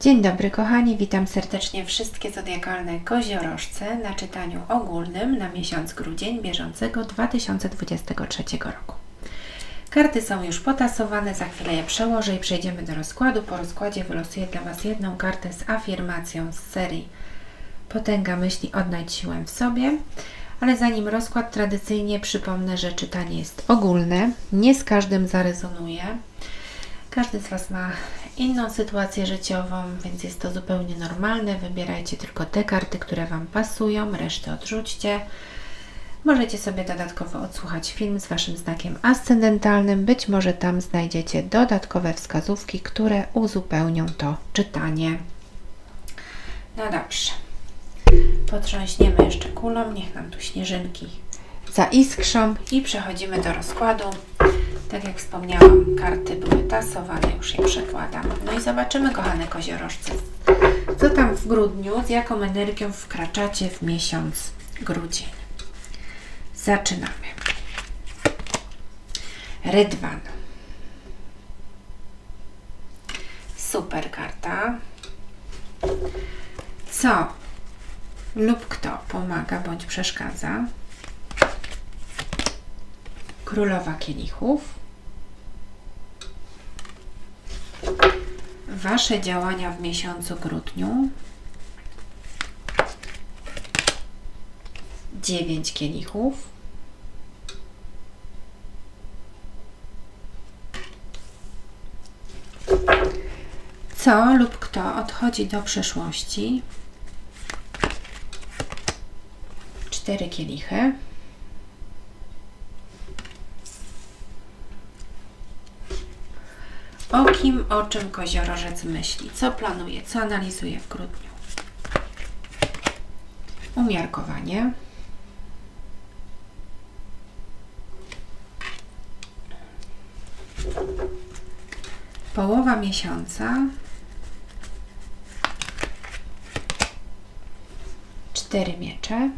Dzień dobry kochani, witam serdecznie wszystkie zodiakalne koziorożce na czytaniu ogólnym na miesiąc grudzień bieżącego 2023 roku. Karty są już potasowane, za chwilę je przełożę i przejdziemy do rozkładu. Po rozkładzie wylosuję dla Was jedną kartę z afirmacją z serii Potęga myśli odnajdź siłę w sobie. Ale zanim rozkład, tradycyjnie przypomnę, że czytanie jest ogólne, nie z każdym zarezonuje. Każdy z Was ma inną sytuację życiową, więc jest to zupełnie normalne. Wybierajcie tylko te karty, które Wam pasują, resztę odrzućcie. Możecie sobie dodatkowo odsłuchać film z Waszym znakiem ascendentalnym. Być może tam znajdziecie dodatkowe wskazówki, które uzupełnią to czytanie. No dobrze. Potrząśniemy jeszcze kulą, niech nam tu śnieżynki zaiskrzą i przechodzimy do rozkładu. Tak jak wspomniałam, karty były tasowane, już je przekładam. No i zobaczymy, kochane koziorożce, co tam w grudniu, z jaką energią wkraczacie w miesiąc grudzień. Zaczynamy. Rydwan. Super karta. Co lub kto pomaga bądź przeszkadza? Królowa Kielichów. Wasze działania w miesiącu grudniu. Dziewięć kielichów. Co lub kto odchodzi do przeszłości. Cztery kielichy. O kim, o czym koziorożec myśli? Co planuje, co analizuje w grudniu? Umiarkowanie. Połowa miesiąca. Cztery miecze.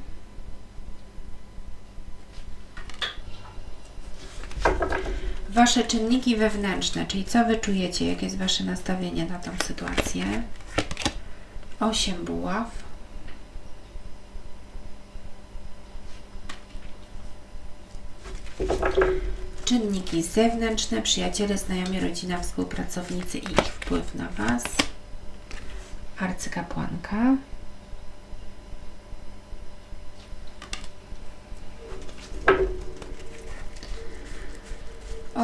Wasze czynniki wewnętrzne, czyli co wy czujecie, jakie jest wasze nastawienie na tą sytuację. Osiem buław. Czynniki zewnętrzne, przyjaciele, znajomi, rodzina, współpracownicy i ich wpływ na was. Arcykapłanka.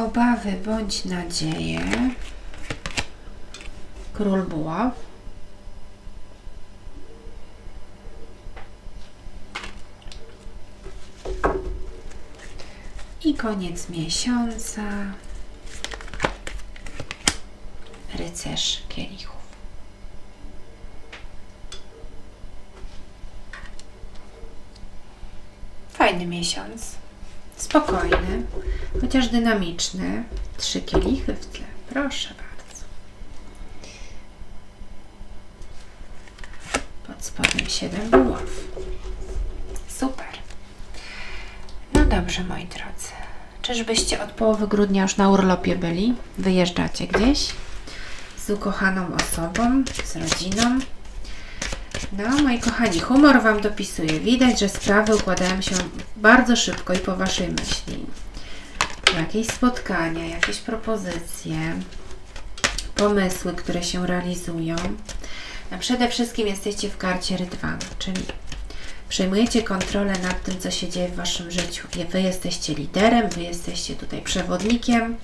Obawy bądź nadzieje. Król buław. I koniec miesiąca. Rycerz kielichów. Fajny miesiąc. Spokojny, chociaż dynamiczny. Trzy kielichy w tle. Proszę bardzo. Pod spodem siedem buław. Super. No dobrze, moi drodzy. Czyżbyście od połowy grudnia już na urlopie byli? Wyjeżdżacie gdzieś? Z ukochaną osobą, z rodziną? No, moi kochani, humor Wam dopisuje. Widać, że sprawy układają się bardzo szybko i po Waszej myśli. Jakieś spotkania, jakieś propozycje, pomysły, które się realizują. A przede wszystkim jesteście w karcie rydwanu, czyli przejmujecie kontrolę nad tym, co się dzieje w Waszym życiu. Wy jesteście liderem, Wy jesteście tutaj przewodnikiem.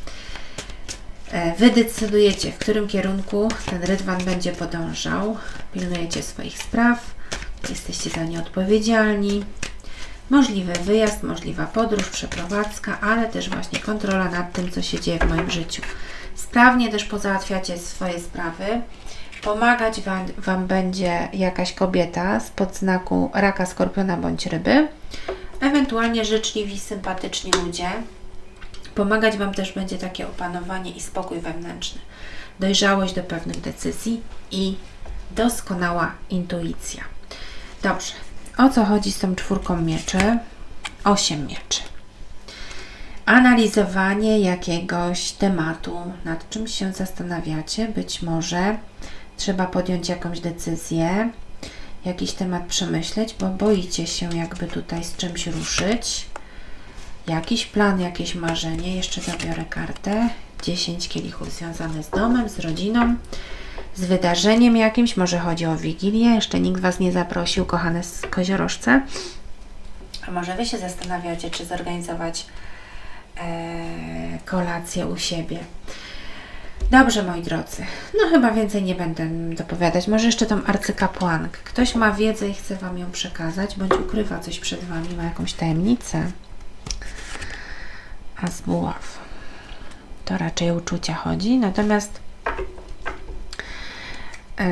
E, Wy decydujecie, w którym kierunku ten rydwan będzie podążał. Pilnujecie swoich spraw, jesteście za nie odpowiedzialni. Możliwy wyjazd, możliwa podróż, przeprowadzka, ale też właśnie kontrola nad tym, co się dzieje w moim życiu. Sprawnie też pozałatwiacie swoje sprawy. Pomagać wam, wam będzie jakaś kobieta z podznaku raka, skorpiona bądź ryby. Ewentualnie życzliwi, sympatyczni ludzie, Pomagać Wam też będzie takie opanowanie i spokój wewnętrzny, dojrzałość do pewnych decyzji i doskonała intuicja. Dobrze, o co chodzi z tą czwórką mieczy? Osiem mieczy. Analizowanie jakiegoś tematu, nad czym się zastanawiacie, być może trzeba podjąć jakąś decyzję, jakiś temat przemyśleć, bo boicie się jakby tutaj z czymś ruszyć. Jakiś plan, jakieś marzenie. Jeszcze zabiorę kartę. 10 kielichów związane z domem, z rodziną, z wydarzeniem jakimś. Może chodzi o Wigilię. Jeszcze nikt Was nie zaprosił, kochane z koziorożce. A może Wy się zastanawiacie, czy zorganizować e, kolację u siebie. Dobrze, moi drodzy. No chyba więcej nie będę dopowiadać. Może jeszcze tą arcykapłankę. Ktoś ma wiedzę i chce Wam ją przekazać, bądź ukrywa coś przed Wami, ma jakąś tajemnicę. A z buław. To raczej uczucia chodzi. Natomiast yy,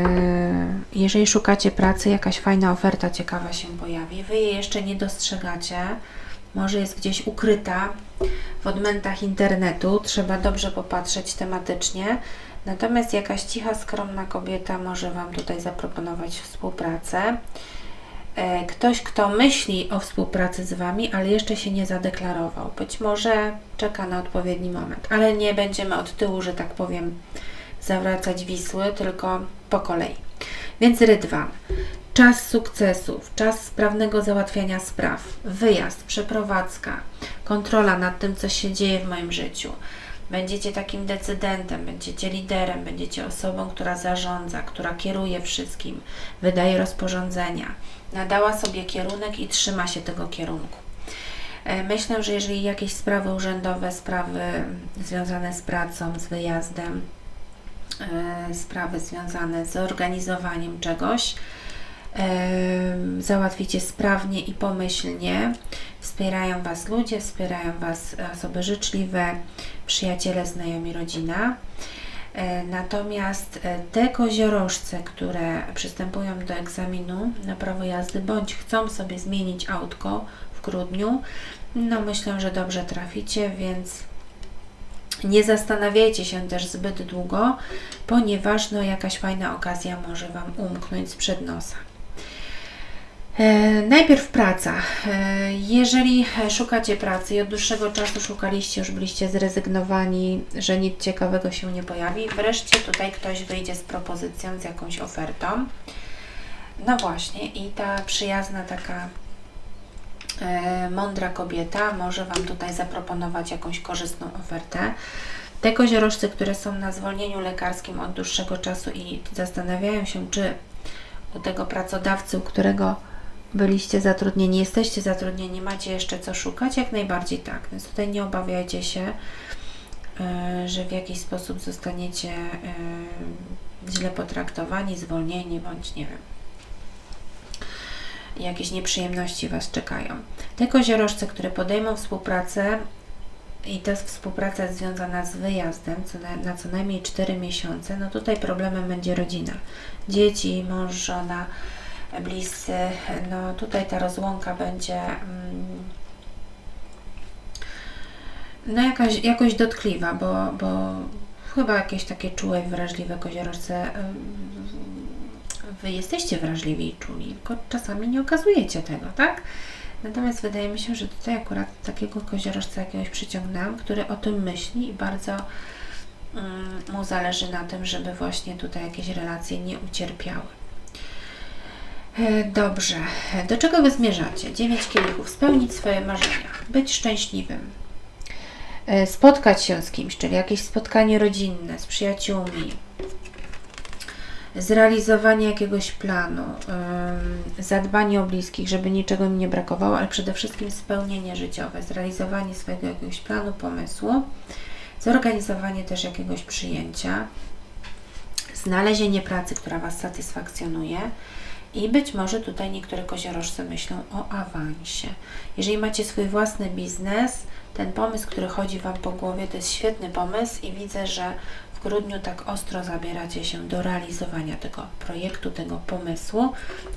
jeżeli szukacie pracy, jakaś fajna oferta ciekawa się pojawi, Wy jej jeszcze nie dostrzegacie, może jest gdzieś ukryta w odmętach internetu, trzeba dobrze popatrzeć tematycznie. Natomiast jakaś cicha, skromna kobieta może Wam tutaj zaproponować współpracę. E, Ktoś, kto myśli o współpracy z Wami, ale jeszcze się nie zadeklarował. Być może czeka na odpowiedni moment, ale nie będziemy od tyłu, że tak powiem, zawracać Wisły, tylko po kolei. Więc Rydwan. Czas sukcesów, czas sprawnego załatwiania spraw, wyjazd, przeprowadzka, kontrola nad tym, co się dzieje w moim życiu. Będziecie takim decydentem, będziecie liderem, będziecie osobą, która zarządza, która kieruje wszystkim, wydaje rozporządzenia. Nadała sobie kierunek i trzyma się tego kierunku. E, Myślę, że jeżeli jakieś sprawy urzędowe, sprawy związane z pracą, z wyjazdem, e, sprawy związane z organizowaniem czegoś, załatwicie sprawnie i pomyślnie. Wspierają Was ludzie, wspierają Was osoby życzliwe, przyjaciele, znajomi, rodzina. Natomiast e, te koziorożce, które przystępują do egzaminu na prawo jazdy bądź chcą sobie zmienić autko w grudniu, no myślę, że dobrze traficie, więc nie zastanawiajcie się też zbyt długo, ponieważ no, jakaś fajna okazja może Wam umknąć sprzed nosa. E, Najpierw praca. E, Jeżeli szukacie pracy i od dłuższego czasu szukaliście, już byliście zrezygnowani, że nic ciekawego się nie pojawi, wreszcie tutaj ktoś wyjdzie z propozycją, z jakąś ofertą. No właśnie, i ta przyjazna taka e, mądra kobieta może Wam tutaj zaproponować jakąś korzystną ofertę. Te koziorożce, które są na zwolnieniu lekarskim od dłuższego czasu i zastanawiają się, czy u tego pracodawcy, u którego byliście zatrudnieni, jesteście zatrudnieni, macie jeszcze co szukać, jak najbardziej tak. Więc tutaj nie obawiajcie się, e, że w jakiś sposób zostaniecie e, źle potraktowani, zwolnieni, bądź nie wiem, jakieś nieprzyjemności Was czekają. Te koziorożce, które podejmą współpracę i ta współpraca jest związana z wyjazdem co na, na co najmniej 4 miesiące, no tutaj problemem będzie rodzina. Dzieci, mąż, żona, bliscy, no tutaj ta rozłąka będzie mm, no jakaś, jakoś dotkliwa, bo, bo chyba jakieś takie czułe i wrażliwe koziorożce Wy jesteście wrażliwi i czuli, tylko czasami nie okazujecie tego, tak? Natomiast wydaje mi się, że tutaj akurat takiego koziorożca jakiegoś przyciągnęłam, który o tym myśli i bardzo mu zależy na tym, żeby właśnie tutaj jakieś relacje nie ucierpiały. E, Dobrze. Do czego Wy zmierzacie? Dziewięć kielichów. Spełnić swoje marzenia. Być szczęśliwym. E, Spotkać się z kimś, czyli jakieś spotkanie rodzinne z przyjaciółmi. Zrealizowanie jakiegoś planu. Zadbanie o bliskich, żeby niczego im nie brakowało, ale przede wszystkim spełnienie życiowe. Zrealizowanie swojego jakiegoś planu, pomysłu. Zorganizowanie też jakiegoś przyjęcia. Znalezienie pracy, która Was satysfakcjonuje. I być może tutaj niektóre koziorożce myślą o awansie. Jeżeli macie swój własny biznes, ten pomysł, który chodzi Wam po głowie, to jest świetny pomysł i widzę, że w grudniu tak ostro zabieracie się do realizowania tego projektu, tego pomysłu.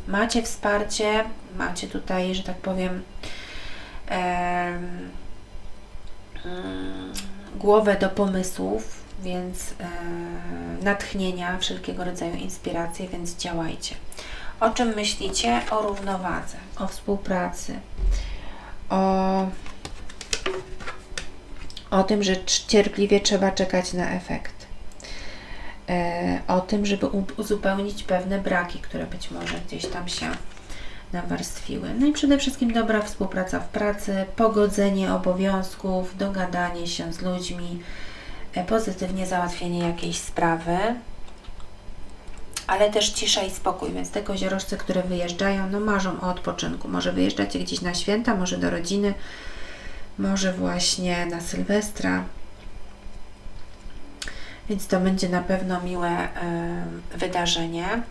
Macie wsparcie, macie tutaj, że tak powiem, em, mm, głowę do pomysłów, więc e, natchnienia, wszelkiego rodzaju inspiracje, więc działajcie. O czym myślicie? O równowadze, o współpracy, o, o tym, że cierpliwie trzeba czekać na efekt. e, o tym, żeby uzupełnić pewne braki, które być może gdzieś tam się nawarstwiły. No i przede wszystkim dobra współpraca w pracy, pogodzenie obowiązków, dogadanie się z ludźmi, e, pozytywnie załatwienie jakiejś sprawy, ale też cisza i spokój, więc te koziorożce, które wyjeżdżają, no marzą o odpoczynku. Może wyjeżdżacie gdzieś na święta, może do rodziny, może właśnie na Sylwestra. Więc to będzie na pewno miłe e, wydarzenie.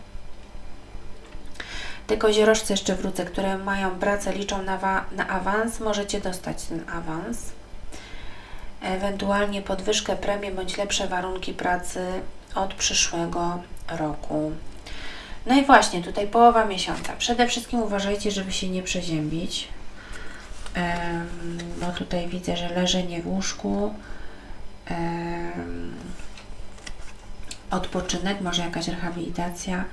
Te koziorożce jeszcze wrócę, które mają pracę, liczą na, na awans, możecie dostać ten awans. Ewentualnie podwyżkę premii bądź lepsze warunki pracy od przyszłego roku. No i właśnie, tutaj połowa miesiąca. Przede wszystkim uważajcie, żeby się nie przeziębić. Bo tutaj widzę, że leżenie w łóżku, odpoczynek, może jakaś rehabilitacja,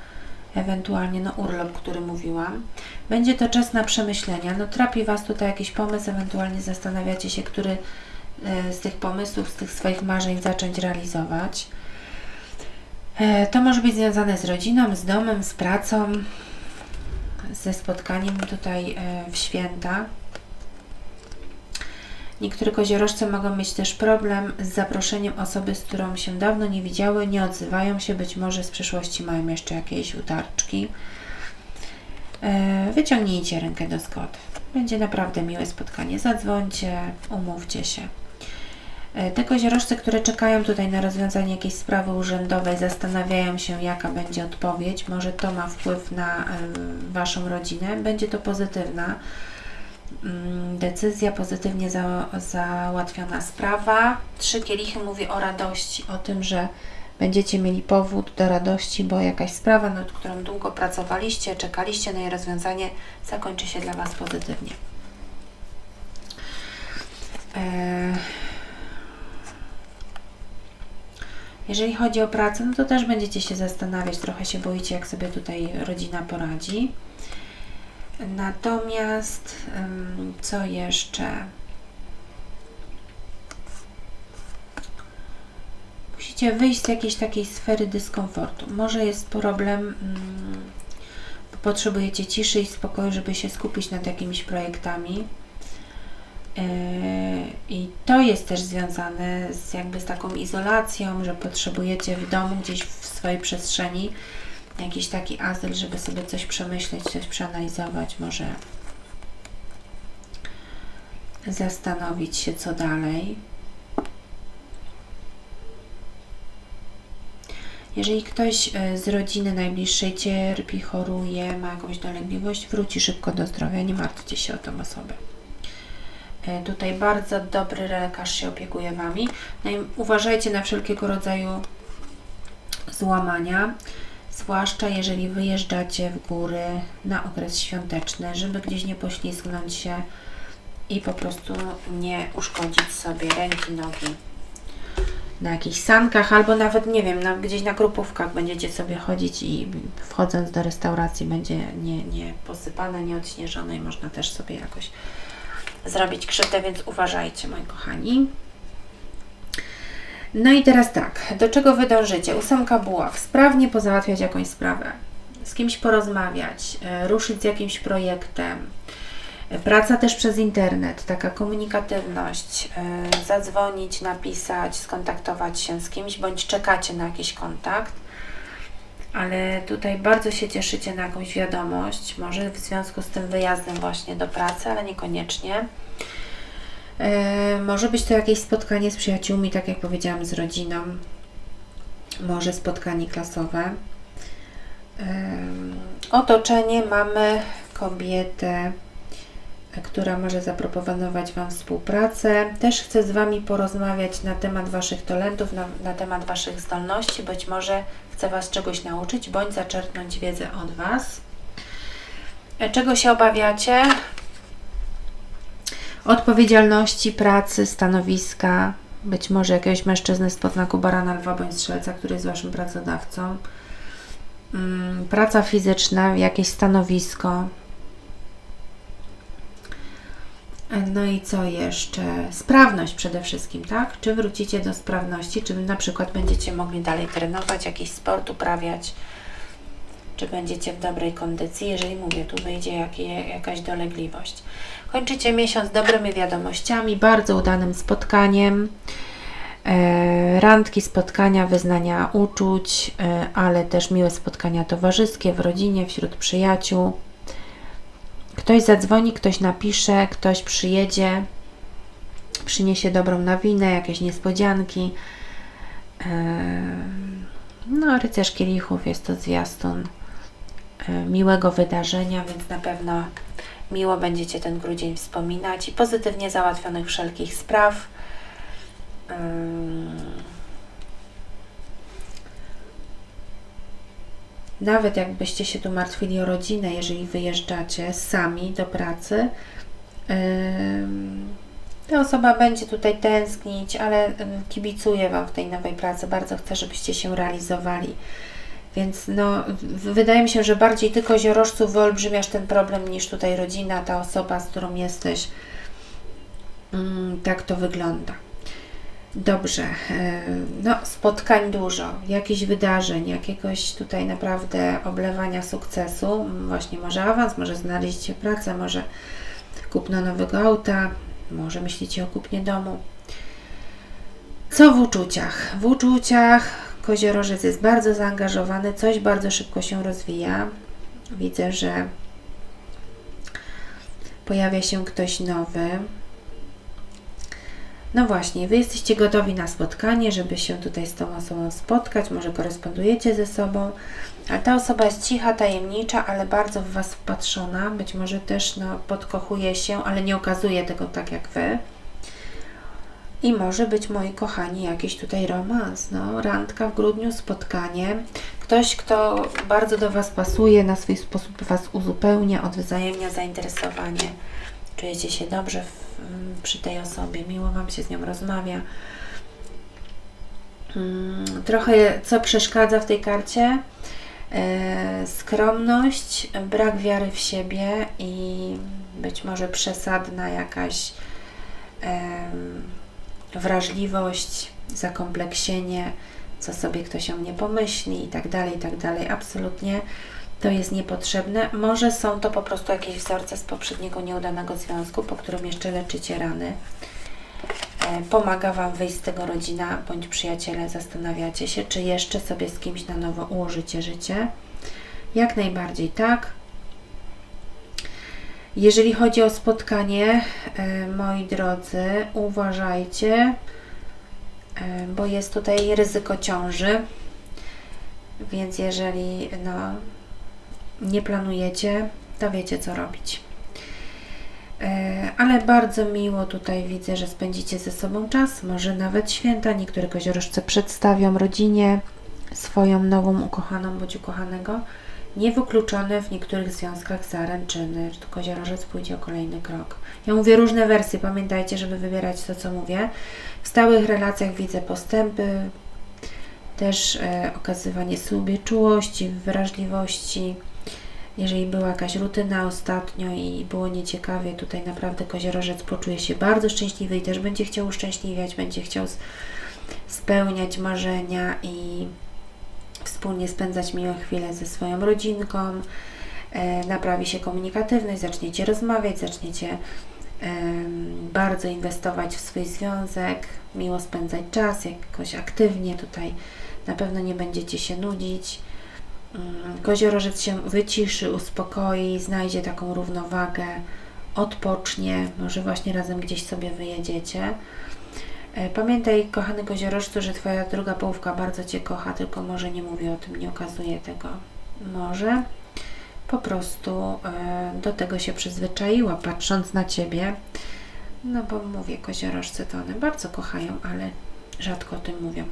ewentualnie no urlop, który mówiłam. Będzie to czas na przemyślenia. No trapi Was tutaj jakiś pomysł, ewentualnie zastanawiacie się, który e, z tych pomysłów, z tych swoich marzeń zacząć realizować. E, To może być związane z rodziną, z domem, z pracą, ze spotkaniem tutaj e, w święta. Niektóre koziorożce mogą mieć też problem z zaproszeniem osoby, z którą się dawno nie widziały, nie odzywają się, być może z przeszłości mają jeszcze jakieś utarczki. E, Wyciągnijcie rękę do zgody. Będzie naprawdę miłe spotkanie. Zadzwońcie, umówcie się. E, Te koziorożce, które czekają tutaj na rozwiązanie jakiejś sprawy urzędowej, zastanawiają się, jaka będzie odpowiedź. Może to ma wpływ na e, Waszą rodzinę. Będzie to pozytywna mm, decyzja, pozytywnie za, załatwiona sprawa. Trzy kielichy mówi o radości, o tym, że będziecie mieli powód do radości, bo jakaś sprawa, nad którą długo pracowaliście, czekaliście na jej rozwiązanie, zakończy się dla Was pozytywnie. Eee, Jeżeli chodzi o pracę, no to też będziecie się zastanawiać, trochę się boicie, jak sobie tutaj rodzina poradzi. Natomiast co jeszcze? Musicie wyjść z jakiejś takiej sfery dyskomfortu. Może jest problem, mm, potrzebujecie ciszy i spokoju, żeby się skupić nad jakimiś projektami. Yy, I to jest też związane z jakby z taką izolacją, że potrzebujecie w domu, gdzieś w swojej przestrzeni jakiś taki azyl, żeby sobie coś przemyśleć, coś przeanalizować, może zastanowić się, co dalej. Jeżeli ktoś e, z rodziny najbliższej cierpi, choruje, ma jakąś dolegliwość, wróci szybko do zdrowia, nie martwcie się o tą osobę. E, Tutaj bardzo dobry lekarz się opiekuje Wami. No uważajcie na wszelkiego rodzaju złamania, zwłaszcza jeżeli wyjeżdżacie w góry na okres świąteczny, żeby gdzieś nie poślizgnąć się i po prostu nie uszkodzić sobie ręki, nogi na jakichś sankach, albo nawet, nie wiem, na, gdzieś na grupówkach będziecie sobie chodzić i wchodząc do restauracji będzie nie, nie posypane, nie odśnieżone i można też sobie jakoś zrobić krzywdę, więc uważajcie, moi kochani. No i teraz tak, do czego Wy dążycie? Ósemka buław. Sprawnie pozałatwiać jakąś sprawę, z kimś porozmawiać, e, ruszyć z jakimś projektem. E, Praca też przez internet, taka komunikatywność, e, zadzwonić, napisać, skontaktować się z kimś, bądź czekacie na jakiś kontakt. Ale tutaj bardzo się cieszycie na jakąś wiadomość, może w związku z tym wyjazdem właśnie do pracy, ale niekoniecznie. E, może być to jakieś spotkanie z przyjaciółmi, tak jak powiedziałam, z rodziną. Może spotkanie klasowe. Em, Otoczenie mamy kobietę, która może zaproponować Wam współpracę. Też chcę z Wami porozmawiać na temat Waszych talentów, na, na temat Waszych zdolności. Być może chcę Was czegoś nauczyć, bądź zaczerpnąć wiedzę od Was. E, Czego się obawiacie? Odpowiedzialności, pracy, stanowiska, być może jakiegoś mężczyzny z podznaku barana, lwa bądź strzelca, który jest Waszym pracodawcą. Mm, Praca fizyczna, jakieś stanowisko, No i co jeszcze? Sprawność przede wszystkim, tak? Czy wrócicie do sprawności, czy na przykład będziecie mogli dalej trenować, jakiś sport uprawiać, czy będziecie w dobrej kondycji, jeżeli mówię, tu wyjdzie jakaś dolegliwość. Kończycie miesiąc dobrymi wiadomościami, bardzo udanym spotkaniem, e, randki, spotkania, wyznania uczuć, e, ale też miłe spotkania towarzyskie w rodzinie, wśród przyjaciół. Ktoś zadzwoni, ktoś napisze, ktoś przyjedzie, przyniesie dobrą nawinę, jakieś niespodzianki. No, rycerz kielichów jest to zwiastun miłego wydarzenia, więc na pewno miło będziecie ten grudzień wspominać i pozytywnie załatwionych wszelkich spraw. Nawet jakbyście się tu martwili o rodzinę, jeżeli wyjeżdżacie sami do pracy, ta osoba będzie tutaj tęsknić, ale ym, kibicuję Wam w tej nowej pracy. Bardzo chcę, żebyście się realizowali. Więc no, wydaje mi się, że bardziej Ty koziorożców wyolbrzymiasz ten problem niż tutaj rodzina, ta osoba, z którą jesteś. Ym, tak to wygląda. Dobrze, e, no spotkań dużo, jakichś wydarzeń, jakiegoś tutaj naprawdę oblewania sukcesu, właśnie może awans, może znaleźliście pracę, może kupno nowego auta, może myślicie o kupnie domu. Co w uczuciach? W uczuciach koziorożec jest bardzo zaangażowany, coś bardzo szybko się rozwija. Widzę, że pojawia się ktoś nowy, no właśnie, Wy jesteście gotowi na spotkanie, żeby się tutaj z tą osobą spotkać, może korespondujecie ze sobą, a ta osoba jest cicha, tajemnicza, ale bardzo w Was wpatrzona, być może też no, podkochuje się, ale nie okazuje tego tak jak Wy. I może być, moi kochani, jakiś tutaj romans, no, randka w grudniu, spotkanie. Ktoś, kto bardzo do Was pasuje, na swój sposób Was uzupełnia, odwzajemnia zainteresowanie. Czujecie się dobrze w, przy tej osobie, miło Wam się z nią rozmawia. Mm, Trochę co przeszkadza w tej karcie? E, skromność, brak wiary w siebie i być może przesadna jakaś wrażliwość, zakompleksienie, co sobie ktoś o mnie pomyśli i tak dalej, i tak dalej. Absolutnie to jest niepotrzebne. Może są to po prostu jakieś wzorce z poprzedniego nieudanego związku, po którym jeszcze leczycie rany. E, Pomaga Wam wyjść z tego rodzina bądź przyjaciele. Zastanawiacie się, czy jeszcze sobie z kimś na nowo ułożycie życie. Jak najbardziej tak. Jeżeli chodzi o spotkanie, e, moi drodzy, uważajcie, e, bo jest tutaj ryzyko ciąży. Więc jeżeli no, nie planujecie, to wiecie co robić. E, Ale bardzo miło tutaj widzę, że spędzicie ze sobą czas, może nawet święta. Niektóre koziorożce przedstawią rodzinie swoją nową ukochaną bądź ukochanego. Niewykluczone w niektórych związkach zaręczyny, że koziorożec pójdzie o kolejny krok. Ja mówię różne wersje, pamiętajcie, żeby wybierać to, co mówię. W stałych relacjach widzę postępy, też e, okazywanie sobie czułości, wrażliwości. Jeżeli była jakaś rutyna ostatnio i było nieciekawie, tutaj naprawdę koziorożec poczuje się bardzo szczęśliwy i też będzie chciał uszczęśliwiać, będzie chciał spełniać marzenia i wspólnie spędzać miłe chwile ze swoją rodzinką. E, naprawi się komunikatywność, zaczniecie rozmawiać, zaczniecie bardzo inwestować w swój związek, miło spędzać czas, jakoś aktywnie tutaj na pewno nie będziecie się nudzić. Mm, Koziorożec się wyciszy, uspokoi, znajdzie taką równowagę, odpocznie, może właśnie razem gdzieś sobie wyjedziecie. E, Pamiętaj, kochany koziorożcu, że Twoja druga połówka bardzo Cię kocha, tylko może nie mówi o tym, nie okazuje tego. Może po prostu e, do tego się przyzwyczaiła, patrząc na Ciebie. No bo mówię, koziorożce to one bardzo kochają, ale rzadko o tym mówią.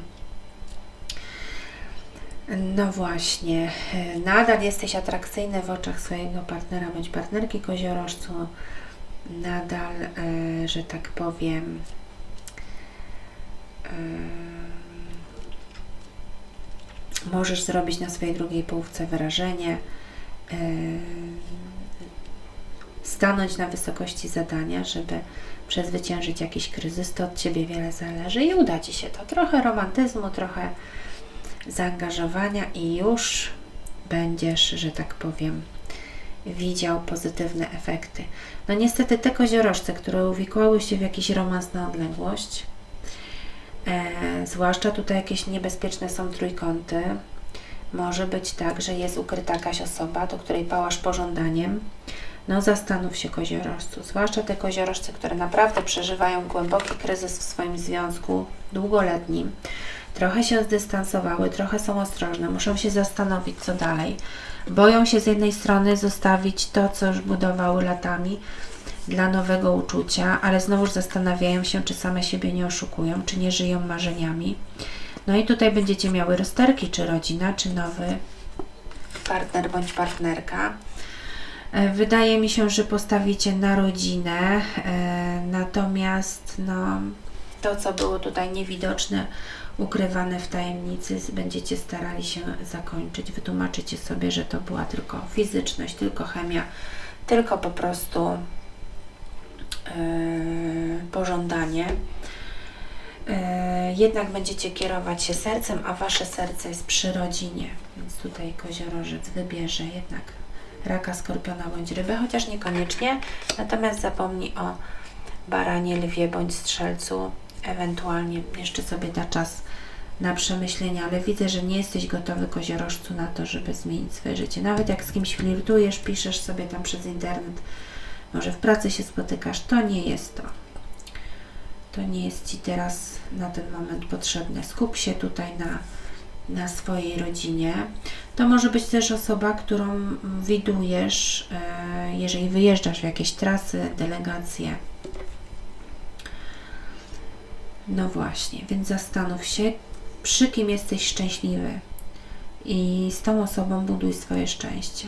No właśnie, e, nadal jesteś atrakcyjny w oczach swojego partnera bądź partnerki koziorożcu. Nadal, e, że tak powiem, e, możesz zrobić na swojej drugiej połówce wyrażenie. Stanąć na wysokości zadania, żeby przezwyciężyć jakiś kryzys, to od Ciebie wiele zależy i uda Ci się to. Trochę romantyzmu, trochę zaangażowania i już będziesz, że tak powiem, widział pozytywne efekty. No niestety te koziorożce, które uwikłały się w jakiś romans na odległość, e, zwłaszcza tutaj jakieś niebezpieczne są trójkąty, może być tak, że jest ukryta jakaś osoba, do której pałasz pożądaniem. No zastanów się koziorożcu, zwłaszcza te koziorożce, które naprawdę przeżywają głęboki kryzys w swoim związku długoletnim. Trochę się zdystansowały, trochę są ostrożne, muszą się zastanowić, co dalej. Boją się z jednej strony zostawić to, co już budowały latami dla nowego uczucia, ale znowuż zastanawiają się, czy same siebie nie oszukują, czy nie żyją marzeniami. No i tutaj będziecie miały rozterki, czy rodzina, czy nowy partner bądź partnerka. E, Wydaje mi się, że postawicie na rodzinę, e, natomiast no, to, co było tutaj niewidoczne, ukrywane w tajemnicy, będziecie starali się zakończyć. Wytłumaczycie sobie, że to była tylko fizyczność, tylko chemia, tylko po prostu e, pożądanie. E, jednak będziecie kierować się sercem, a wasze serce jest przy rodzinie, więc tutaj koziorożec wybierze jednak raka, skorpiona bądź rybę, chociaż niekoniecznie, natomiast zapomnij o baranie, lwie bądź strzelcu, ewentualnie jeszcze sobie da czas na przemyślenia, ale widzę, że nie jesteś gotowy koziorożcu na to, żeby zmienić swoje życie. Nawet jak z kimś flirtujesz, piszesz sobie tam przez internet, może w pracy się spotykasz, to nie jest to to nie jest Ci teraz na ten moment potrzebne. Skup się tutaj na, na swojej rodzinie. To może być też osoba, którą widujesz, e, jeżeli wyjeżdżasz w jakieś trasy, delegacje. No właśnie, więc zastanów się, przy kim jesteś szczęśliwy i z tą osobą buduj swoje szczęście.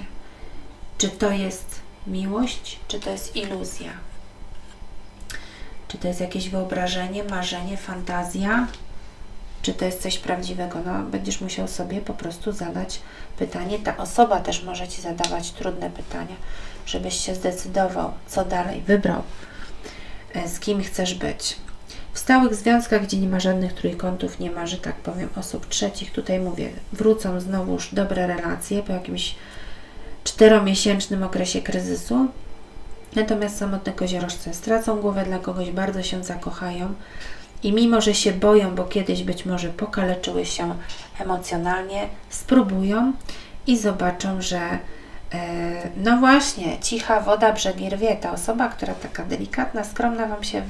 Czy to jest miłość, czy to jest iluzja? Czy to jest jakieś wyobrażenie, marzenie, fantazja? Czy to jest coś prawdziwego? No, będziesz musiał sobie po prostu zadać pytanie. Ta osoba też może Ci zadawać trudne pytania, żebyś się zdecydował, co dalej, wybrał, e, z kim chcesz być. W stałych związkach, gdzie nie ma żadnych trójkątów, nie ma, że tak powiem, osób trzecich, tutaj mówię, wrócą znowuż dobre relacje po jakimś czteromiesięcznym okresie kryzysu, Natomiast samotne koziorożce stracą głowę dla kogoś, bardzo się zakochają i mimo, że się boją, bo kiedyś być może pokaleczyły się emocjonalnie, spróbują i zobaczą, że no właśnie, cicha woda brzegi rwie. Ta osoba, która taka delikatna, skromna Wam się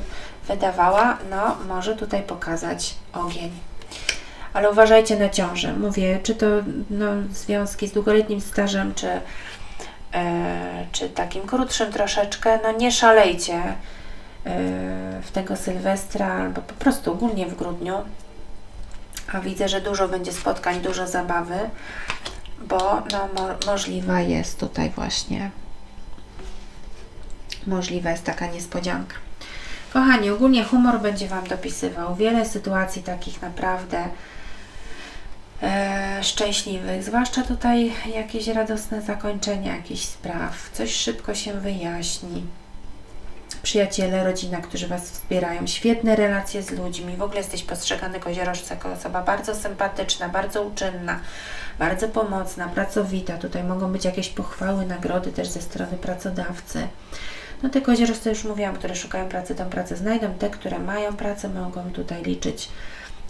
wydawała, no może tutaj pokazać ogień. Ale uważajcie na ciążę. Mówię, czy to no, związki z długoletnim stażem, czy e, czy takim krótszym troszeczkę, no nie szalejcie e, w tego Sylwestra albo po prostu ogólnie w grudniu. A widzę, że dużo będzie spotkań, dużo zabawy, bo no, mo możliwa jest tutaj właśnie możliwa jest taka niespodzianka. Kochani, ogólnie humor będzie Wam dopisywał. Wiele sytuacji takich naprawdę e, szczęśliwych, zwłaszcza tutaj jakieś radosne zakończenie jakichś spraw, coś szybko się wyjaśni. Przyjaciele, rodzina, którzy Was wspierają, świetne relacje z ludźmi, w ogóle jesteś postrzegany koziorożce jako osoba bardzo sympatyczna, bardzo uczynna, bardzo pomocna, pracowita. Tutaj mogą być jakieś pochwały, nagrody też ze strony pracodawcy. No te koziorożce już mówiłam, które szukają pracy, tą pracę znajdą. Te, które mają pracę, mogą tutaj liczyć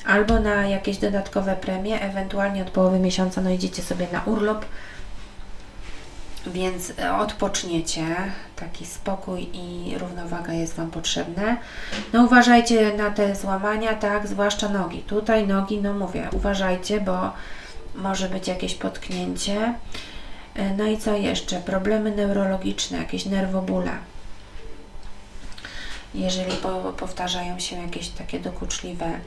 albo na jakieś dodatkowe premie, ewentualnie od połowy miesiąca no idziecie sobie na urlop, więc e, odpoczniecie, taki spokój i równowaga jest Wam potrzebne. No uważajcie na te złamania, tak, zwłaszcza nogi. Tutaj nogi, no mówię, uważajcie, bo może być jakieś potknięcie. E, No i co jeszcze? Problemy neurologiczne, jakieś nerwobóle. Jeżeli po, powtarzają się jakieś takie dokuczliwe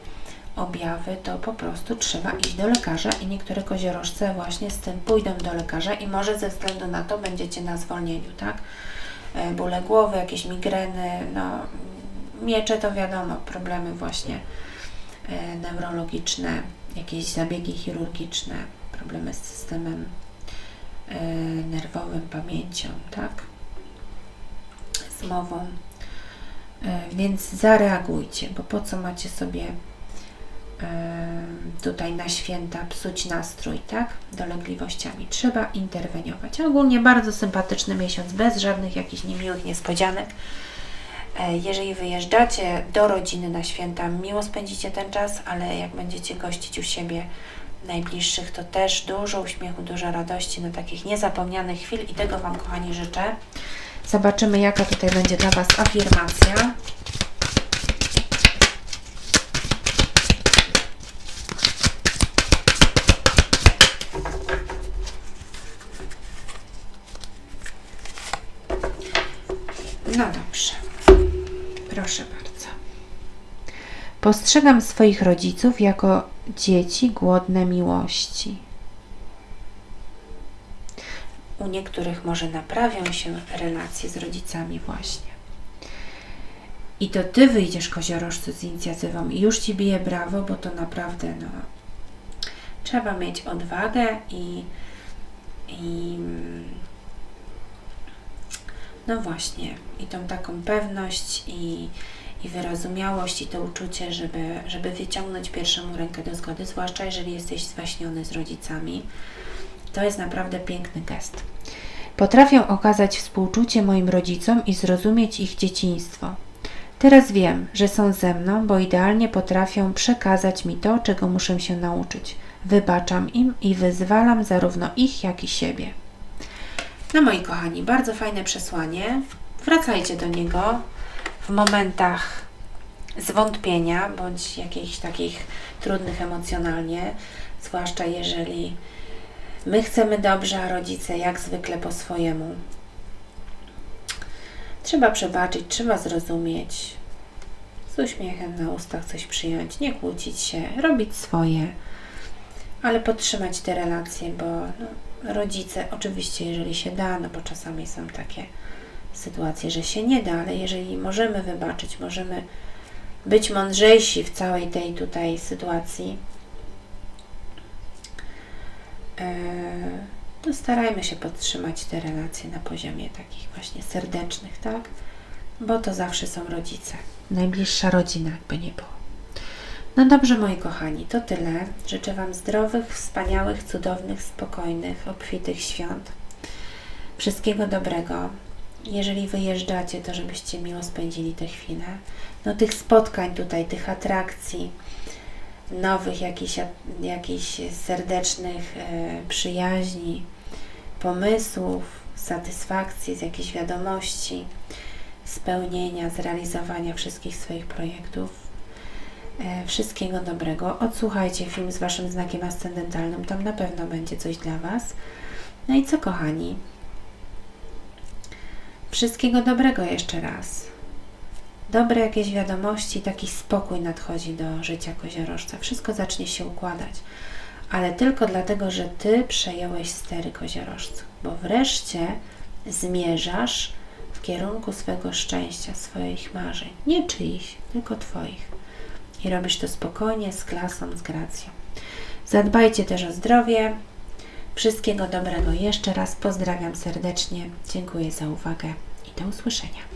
objawy, to po prostu trzeba iść do lekarza i niektóre koziorożce właśnie z tym pójdą do lekarza i może ze względu na to będziecie na zwolnieniu, tak? E, Bóle głowy, jakieś migreny, no miecze to wiadomo, problemy właśnie e, neurologiczne, jakieś zabiegi chirurgiczne, problemy z systemem e, nerwowym, pamięcią, tak? zmową. E, Więc zareagujcie, bo po co macie sobie tutaj na święta psuć nastrój, tak? Dolegliwościami. Trzeba interweniować. Ogólnie bardzo sympatyczny miesiąc, bez żadnych jakichś niemiłych niespodzianek. E, Jeżeli wyjeżdżacie do rodziny na święta, miło spędzicie ten czas, ale jak będziecie gościć u siebie najbliższych, to też dużo uśmiechu, dużo radości, no takich niezapomnianych chwil i tego Wam, kochani, życzę. Zobaczymy, jaka tutaj będzie dla Was afirmacja. No dobrze. Proszę bardzo. Postrzegam swoich rodziców jako dzieci głodne miłości. U niektórych może naprawią się relacje z rodzicami właśnie. I to Ty wyjdziesz, koziorożcu, z inicjatywą i już Ci bije brawo, bo to naprawdę, no, trzeba mieć odwagę i, i no właśnie, i tą taką pewność i, i wyrozumiałość i to uczucie, żeby, żeby wyciągnąć pierwszą rękę do zgody, zwłaszcza jeżeli jesteś zwaśniony z rodzicami. To jest naprawdę piękny gest. Potrafię okazać współczucie moim rodzicom i zrozumieć ich dzieciństwo. Teraz wiem, że są ze mną, bo idealnie potrafią przekazać mi to, czego muszę się nauczyć. Wybaczam im i wyzwalam zarówno ich, jak i siebie. No moi kochani, bardzo fajne przesłanie. Wracajcie do niego w momentach zwątpienia bądź jakichś takich trudnych emocjonalnie, zwłaszcza jeżeli my chcemy dobrze, a rodzice jak zwykle po swojemu. Trzeba przebaczyć, trzeba zrozumieć, z uśmiechem na ustach coś przyjąć, nie kłócić się, robić swoje, ale podtrzymać te relacje, bo no, rodzice, oczywiście, jeżeli się da, no bo czasami są takie sytuacje, że się nie da, ale jeżeli możemy wybaczyć, możemy być mądrzejsi w całej tej tutaj sytuacji, e, to starajmy się podtrzymać te relacje na poziomie takich właśnie serdecznych, tak? Bo to zawsze są rodzice. Najbliższa rodzina, jakby nie było. No dobrze, moi kochani, to tyle. Życzę Wam zdrowych, wspaniałych, cudownych, spokojnych, obfitych świąt. Wszystkiego dobrego. Jeżeli wyjeżdżacie, to żebyście miło spędzili te chwile. No tych spotkań tutaj, tych atrakcji, nowych jakichś, jakichś serdecznych e, przyjaźni, pomysłów, satysfakcji z jakichś wiadomości, spełnienia, zrealizowania wszystkich swoich projektów. E, Wszystkiego dobrego. Odsłuchajcie film z Waszym znakiem ascendentalnym, tam na pewno będzie coś dla Was. No i co, kochani? Wszystkiego dobrego jeszcze raz. Dobre jakieś wiadomości, taki spokój nadchodzi do życia koziorożca. Wszystko zacznie się układać, ale tylko dlatego, że Ty przejąłeś stery koziorożcu, bo wreszcie zmierzasz w kierunku swego szczęścia, swoich marzeń. Nie czyichś, tylko Twoich. I robisz to spokojnie, z klasą, z gracją. Zadbajcie też o zdrowie. Wszystkiego dobrego jeszcze raz. Pozdrawiam serdecznie. Dziękuję za uwagę i do usłyszenia.